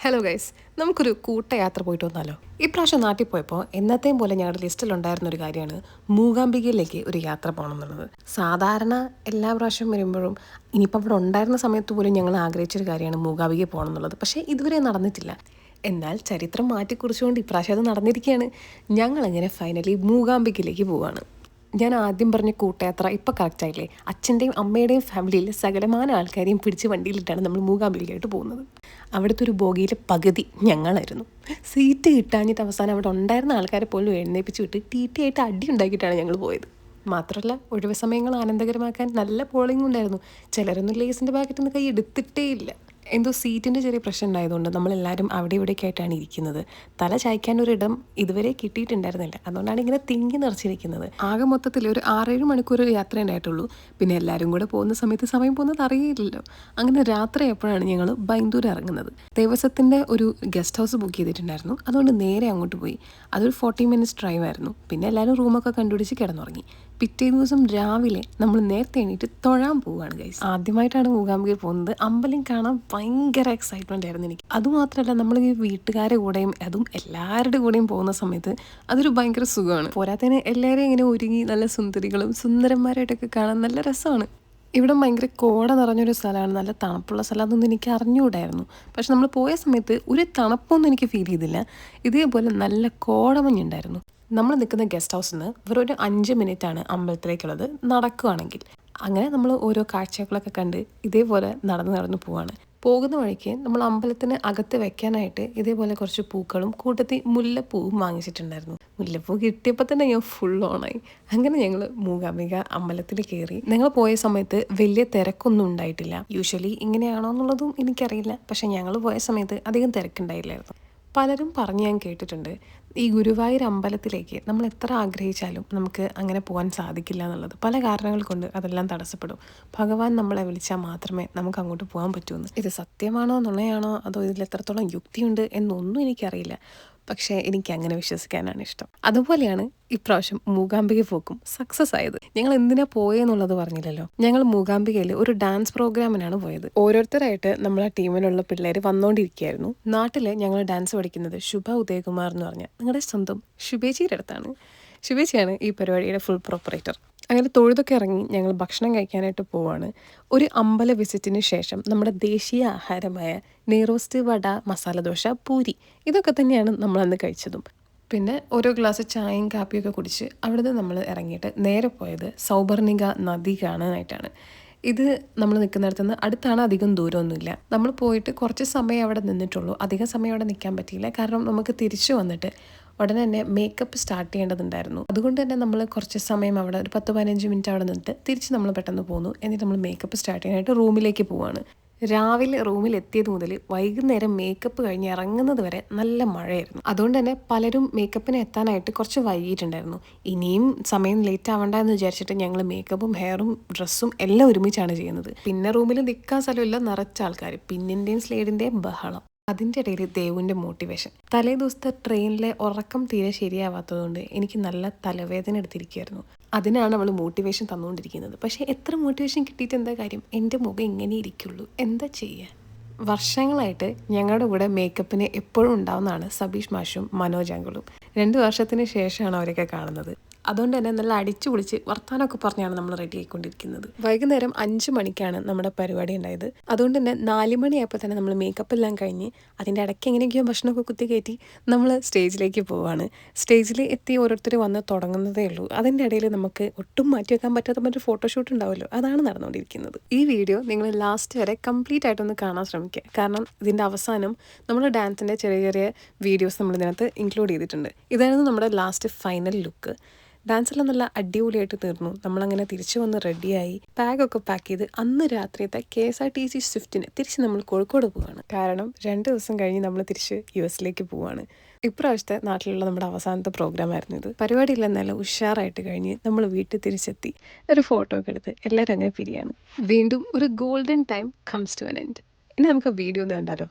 Hello guys നമുക്കൊരു കൂട്ടയാത്ര പോയിട്ട് വന്നാലോ? ഇപ്രാവശ്യം നാട്ടിൽ പോയപ്പോൾ എന്നത്തെയും പോലെ ഞങ്ങളുടെ ലിസ്റ്റിൽ ഉണ്ടായിരുന്ന ഒരു കാര്യമാണ് മൂകാംബികയിലേക്ക് ഒരു യാത്ര പോകണം എന്നുള്ളത്. സാധാരണ എല്ലാ പ്രാവശ്യം വരുമ്പോഴും ഇനിയിപ്പോൾ അവിടെ ഉണ്ടായിരുന്ന സമയത്ത് പോലും ഞങ്ങൾ ആഗ്രഹിച്ചൊരു കാര്യമാണ് മൂകാംബിക പോകണം എന്നുള്ളത്. പക്ഷേ ഇതുവരെ നടന്നിട്ടില്ല. എന്നാൽ ചരിത്രം മാറ്റിക്കുറിച്ചുകൊണ്ട് ഇപ്രാവശ്യം അത് നടന്നിരിക്കുകയാണ്. ഞങ്ങളങ്ങനെ ഫൈനലി മൂകാംബികയിലേക്ക് പോവുകയാണ് ഞാൻ ആദ്യം പറഞ്ഞ കൂട്ടയാത്ര ഇപ്പം കറക്റ്റായില്ലേ അച്ഛന്റെയും അമ്മയുടെയും ഫാമിലിയിൽ സകലമാന ആൾക്കാരെയും പിടിച്ച് വണ്ടിയിലിട്ടാണ് നമ്മൾ മൂകാംബിലേക്കായിട്ട് പോകുന്നത്. അവിടുത്തെ ഒരു ബോഗിയിലെ പകുതി ഞങ്ങളായിരുന്നു. സീറ്റ് കിട്ടാഞ്ഞിട്ട് അവസാനം അവിടെ ഉണ്ടായിരുന്ന ആൾക്കാരെ പോലും എഴുന്നേപ്പിച്ച് വിട്ട് ടി ടി ആയിട്ട് അടി ഉണ്ടാക്കിയിട്ടാണ് ഞങ്ങൾ പോയത്. മാത്രമല്ല ഒഴിവ് സമയങ്ങൾ ആനന്ദകരമാക്കാൻ നല്ല പോളിംഗ് ഉണ്ടായിരുന്നു. ചിലരൊന്നും ലേസിന്റെ പാക്കറ്റിൽ നിന്ന് കൈ എടുത്തിട്ടേ ഇല്ല. എന്തോ സീറ്റിന്റെ ചെറിയ പ്രശ്നം ഉണ്ടായതുകൊണ്ട് നമ്മളെല്ലാവരും അവിടെ ഇവിടെയൊക്കെ ആയിട്ടാണ് ഇരിക്കുന്നത്. തല ചായ്ക്കാൻ ഇടം ഇതുവരെ കിട്ടിയിട്ടുണ്ടായിരുന്നില്ല. അതുകൊണ്ടാണ് ഇങ്ങനെ തിങ്ങി നിറച്ചിരിക്കുന്നത്. ആകെ മൊത്തത്തിൽ ഒരു ആറേഴ് മണിക്കൂർ യാത്ര ഉണ്ടായിട്ടുള്ളൂ. പിന്നെ എല്ലാവരും കൂടെ പോകുന്ന സമയത്ത് സമയം പോകുന്നത് അറിയില്ലല്ലോ. അങ്ങനെ രാത്രി എപ്പോഴാണ് ഞങ്ങൾ ബൈന്ദൂർ ഇറങ്ങുന്നത്. ദേവസ്വത്തിന്റെ ഒരു ഗസ്റ്റ് ഹൗസ് ബുക്ക് ചെയ്തിട്ടുണ്ടായിരുന്നു. അതുകൊണ്ട് നേരെ അങ്ങോട്ട് പോയി. അതൊരു ഫോർട്ടി മിനിറ്റ്സ് ഡ്രൈവ് ആയിരുന്നു. പിന്നെ എല്ലാവരും റൂമൊക്കെ കണ്ടുപിടിച്ച് കിടന്നുറങ്ങി. പിറ്റേ ദിവസം രാവിലെ നമ്മൾ നേരത്തെ എണീറ്റ് തൊഴാൻ പോവുകയാണ് ഗൈസ് ആദ്യമായിട്ടാണ് മൂകാംബികയിൽ പോകുന്നത്. അമ്പലം കാണാൻ ഭയങ്കര എക്സൈറ്റ്മെന്റ് ആയിരുന്നു എനിക്ക്. അതുമാത്രമല്ല നമ്മൾ ഈ വീട്ടുകാരെ കൂടെയും അതും എല്ലാവരുടെ കൂടെയും പോകുന്ന സമയത്ത് അതൊരു ഭയങ്കര സുഖമാണ്. പോരാത്തതിന് എല്ലാവരെയും ഇങ്ങനെ ഒരുങ്ങി നല്ല സുന്ദരികളും സുന്ദരന്മാരായിട്ടൊക്കെ കാണാൻ നല്ല രസമാണ്. ഇവിടെ ഭയങ്കര കോട നിറഞ്ഞൊരു സ്ഥലമാണ്. നല്ല തണുപ്പുള്ള സ്ഥലം അതൊന്നും എനിക്ക് അറിഞ്ഞുകൂടായിരുന്നു. പക്ഷെ നമ്മൾ പോയ സമയത്ത് ഒരു തണുപ്പൊന്നും എനിക്ക് ഫീൽ ചെയ്തില്ല. ഇതേപോലെ നല്ല കോടമഞ്ഞുണ്ടായിരുന്നു. നമ്മൾ നിൽക്കുന്ന ഗസ്റ്റ് ഹൗസിൽ നിന്ന് വെറും ഒരു അഞ്ച് മിനിറ്റാണ് അമ്പലത്തിലേക്കുള്ളത് നടക്കുകയാണെങ്കിൽ അങ്ങനെ നമ്മൾ ഓരോ കാഴ്ചകളൊക്കെ കണ്ട് ഇതേപോലെ നടന്ന് നടന്ന് പോവാണ്. പോകുന്ന വഴിക്ക് നമ്മൾ അമ്പലത്തിന് അകത്ത് വെക്കാനായിട്ട് ഇതേപോലെ കുറച്ച് പൂക്കളും കൂട്ടത്തിൽ മുല്ലപ്പൂവും വാങ്ങിച്ചിട്ടുണ്ടായിരുന്നു. മുല്ലപ്പൂ കിട്ടിയപ്പോൾ തന്നെ ഞാൻ ഫുൾ ഓണായി അങ്ങനെ ഞങ്ങൾ മൂകാംബിക അമ്പലത്തിൽ കയറി. ഞങ്ങൾ പോയ സമയത്ത് വലിയ തിരക്കൊന്നും ഉണ്ടായിട്ടില്ല. യൂഷ്വലി ഇങ്ങനെയാണോ എന്നുള്ളതും എനിക്കറിയില്ല. പക്ഷെ ഞങ്ങൾ പോയ സമയത്ത് അധികം തിരക്കുണ്ടായില്ലായിരുന്നു. പലരും പറഞ്ഞ് ഞാൻ കേട്ടിട്ടുണ്ട്. ഈ ഗുരുവായൂർ അമ്പലത്തിലേക്ക് നമ്മൾ എത്ര ആഗ്രഹിച്ചാലും നമുക്ക് അങ്ങനെ പോകാൻ സാധിക്കില്ല എന്നുള്ളത് പല കാരണങ്ങൾ കൊണ്ട് അതെല്ലാം തടസ്സപ്പെടും. ഭഗവാൻ നമ്മളെ വിളിച്ചാൽ മാത്രമേ നമുക്ക് അങ്ങോട്ട് പോകാൻ പറ്റൂന്ന്. ഇത് സത്യമാണോ നുണയാണോ അതോ ഇതിൽ എത്രത്തോളം യുക്തിയുണ്ട് എന്നൊന്നും എനിക്കറിയില്ല. പക്ഷേ എനിക്ക് അങ്ങനെ വിശ്വസിക്കാനാണ് ഇഷ്ടം. അതുപോലെയാണ് ഇപ്രാവശ്യം മൂകാംബിക പോക്കും സക്സസ് ആയത്. ഞങ്ങൾ എന്തിനാ പോയെന്നുള്ളത് പറഞ്ഞില്ലല്ലോ. ഞങ്ങൾ മൂകാംബികയിൽ ഒരു ഡാൻസ് പ്രോഗ്രാമിനാണ് പോയത്. ഓരോരുത്തരായിട്ട് നമ്മളെ ടീമിലുള്ള പിള്ളേർ വന്നുകൊണ്ടിരിക്കുകയായിരുന്നു നാട്ടിൽ ഞങ്ങൾ ഡാൻസ് പഠിക്കുന്നത് ശുഭ ഉദയകുമാർ എന്ന് പറഞ്ഞ നിങ്ങളുടെ സ്വന്തം ശുഭേച്ചിയുടെ അടുത്താണ്. ശുഭേച്ചിയാണ് ഈ പരിപാടിയുടെ ഫുൾ പ്രൊപ്പറേറ്റർ അങ്ങനെ തൊഴുതൊക്കെ ഇറങ്ങി ഞങ്ങൾ ഭക്ഷണം കഴിക്കാനായിട്ട് പോവാണ്. ഒരു അമ്പല വിസിറ്റിന് ശേഷം നമ്മുടെ ദേശീയ ആഹാരമായ നെയ്റോസ്റ്റ് വട മസാല ദോശ പൂരി ഇതൊക്കെ തന്നെയാണ് നമ്മൾ അന്ന് കഴിച്ചതും. പിന്നെ ഓരോ ഗ്ലാസ് ചായയും കാപ്പിയൊക്കെ കുടിച്ച് അവിടുന്ന് നമ്മൾ ഇറങ്ങിയിട്ട് നേരെ പോയത് സൗബർണിക നദി കാണാനായിട്ടാണ് ഇത് നമ്മൾ നിൽക്കുന്നിടത്ത് നിന്ന് അടുത്താണ് അധികം ദൂരമൊന്നുമില്ല. നമ്മൾ പോയിട്ട് കുറച്ച് സമയം അവിടെ നിന്നിട്ടുള്ളൂ. അധികം സമയം അവിടെ നിൽക്കാൻ പറ്റിയില്ല. കാരണം നമുക്ക് തിരിച്ചു വന്നിട്ട് ഉടനെ തന്നെ മേക്കപ്പ് സ്റ്റാർട്ട് ചെയ്യേണ്ടതുണ്ടായിരുന്നു. അതുകൊണ്ട് തന്നെ നമ്മൾ കുറച്ച് സമയം അവിടെ ഒരു പത്ത് പതിനഞ്ച് മിനിറ്റ് അവിടെ നിന്നിട്ട് തിരിച്ച് നമ്മൾ പെട്ടെന്ന് പോന്നു. എന്നിട്ട് നമ്മൾ മേക്കപ്പ് സ്റ്റാർട്ട് ചെയ്യാനായിട്ട് റൂമിലേക്ക് പോവാണ്. രാവിലെ റൂമിൽ എത്തിയത് മുതൽ വൈകുന്നേരം മേക്കപ്പ് കഴിഞ്ഞ് ഇറങ്ങുന്നത് വരെ നല്ല മഴയായിരുന്നു. അതുകൊണ്ട് തന്നെ പലരും മേക്കപ്പിന് എത്താനായിട്ട് കുറച്ച് വൈകിട്ടുണ്ടായിരുന്നു ഇനിയും സമയം ലേറ്റ് ആവണ്ട എന്ന് വിചാരിച്ചിട്ട് ഞങ്ങൾ മേക്കപ്പും ഹെയറും ഡ്രസ്സും എല്ലാം ഒരുമിച്ചാണ് ചെയ്യുന്നത്. പിന്നെ റൂമിൽ നിൽക്കാൻ സ്ഥലമില്ല നിറച്ച ആൾക്കാർ പിന്നിന്റെയും സ്ലേഡിന്റെയും ബഹളം. അതിന്റെ ഇടയിൽ ദേവുവിന്റെ മോട്ടിവേഷൻ തലേ ദിവസത്തെ ട്രെയിനിലെ ഉറക്കം തീരെ ശരിയാവാത്തതുകൊണ്ട് എനിക്ക് നല്ല തലവേദന എടുത്തിരിക്കുകയായിരുന്നു. അതിനാണ് അവൾ മോട്ടിവേഷൻ തന്നുകൊണ്ടിരിക്കുന്നത്. പക്ഷേ എത്ര മോട്ടിവേഷൻ കിട്ടിയിട്ട് എന്താ കാര്യം? എന്റെ മുഖം ഇങ്ങനെ ഇരിക്കുള്ളൂ. എന്താ ചെയ്യുക വർഷങ്ങളായിട്ട് ഞങ്ങളുടെ കൂടെ മേക്കപ്പിന് എപ്പോഴും ഉണ്ടാവുന്നതാണ് സബീഷ് മാഷും മനോജ് അങ്കിളും രണ്ട് വർഷത്തിന് ശേഷമാണ് അവരൊക്കെ കാണുന്നത്. അതുകൊണ്ട് തന്നെ നല്ല അടിച്ചു പൊളിച്ച് വർത്താനമൊക്കെ പറഞ്ഞാണ് നമ്മൾ റെഡി ആയിക്കൊണ്ടിരിക്കുന്നത്. വൈകുന്നേരം അഞ്ച് മണിക്കാണ് നമ്മുടെ പരിപാടി ഉണ്ടായത്. അതുകൊണ്ട് തന്നെ നാല് മണിയായപ്പോൾ തന്നെ നമ്മൾ മേക്കപ്പ് എല്ലാം കഴിഞ്ഞ് അതിന്റെ ഇടയ്ക്ക് എങ്ങനെയൊക്കെയോ ഭക്ഷണമൊക്കെ കുത്തി കയറ്റി നമ്മൾ സ്റ്റേജിലേക്ക് പോവാണ്. സ്റ്റേജിൽ എത്തി ഓരോരുത്തർ വന്ന് തുടങ്ങുന്നതേ ഉള്ളൂ. അതിന്റെ ഇടയിൽ നമുക്ക് ഒട്ടും മാറ്റി വെക്കാൻ പറ്റാത്ത മറ്റൊരു ഫോട്ടോഷൂട്ട് ഉണ്ടാവുമല്ലോ. അതാണ് നടന്നുകൊണ്ടിരിക്കുന്നത്. ഈ വീഡിയോ നിങ്ങൾ ലാസ്റ്റ് വരെ കംപ്ലീറ്റ് ആയിട്ടൊന്ന് കാണാൻ ശ്രമിക്കുക. കാരണം ഇതിന്റെ അവസാനം നമ്മൾ ഡാൻസിന്റെ ചെറിയ ചെറിയ വീഡിയോസ് നമ്മൾ ഇതിനകത്ത് ഇൻക്ലൂഡ് ചെയ്തിട്ടുണ്ട്. ഇതായിരുന്നു നമ്മുടെ ലാസ്റ്റ് ഫൈനൽ ലുക്ക് ഡാൻസെല്ലാം നല്ല അടിപൊളിയായിട്ട് തീർന്നു. നമ്മളങ്ങനെ തിരിച്ചു വന്ന് റെഡിയായി ബാഗൊക്കെ പാക്ക് ചെയ്ത് അന്ന് രാത്രിയത്തെ K S R T C സ്വിഫ്റ്റിന് തിരിച്ച് നമ്മൾ കോഴിക്കോട് പോവാണ്. കാരണം രണ്ട് ദിവസം കഴിഞ്ഞ് നമ്മൾ തിരിച്ച് യു എസിലേക്ക് പോവാണ്. ഇപ്രാവശ്യത്തെ നാട്ടിലുള്ള നമ്മുടെ അവസാനത്തെ പ്രോഗ്രാം ആയിരുന്നു ഇത്. പരിപാടിയെല്ലാം നല്ല ഉഷാറായിട്ട് കഴിഞ്ഞ് നമ്മൾ വീട്ടിൽ തിരിച്ചെത്തി. ഒരു ഫോട്ടോ ഒക്കെ എടുത്ത് എല്ലാവരും അങ്ങനെ പിരിയാണ്. വീണ്ടും ഒരു golden time comes to an end ഇനി നമുക്ക് വീഡിയോ ഒന്ന് കണ്ടാലോ?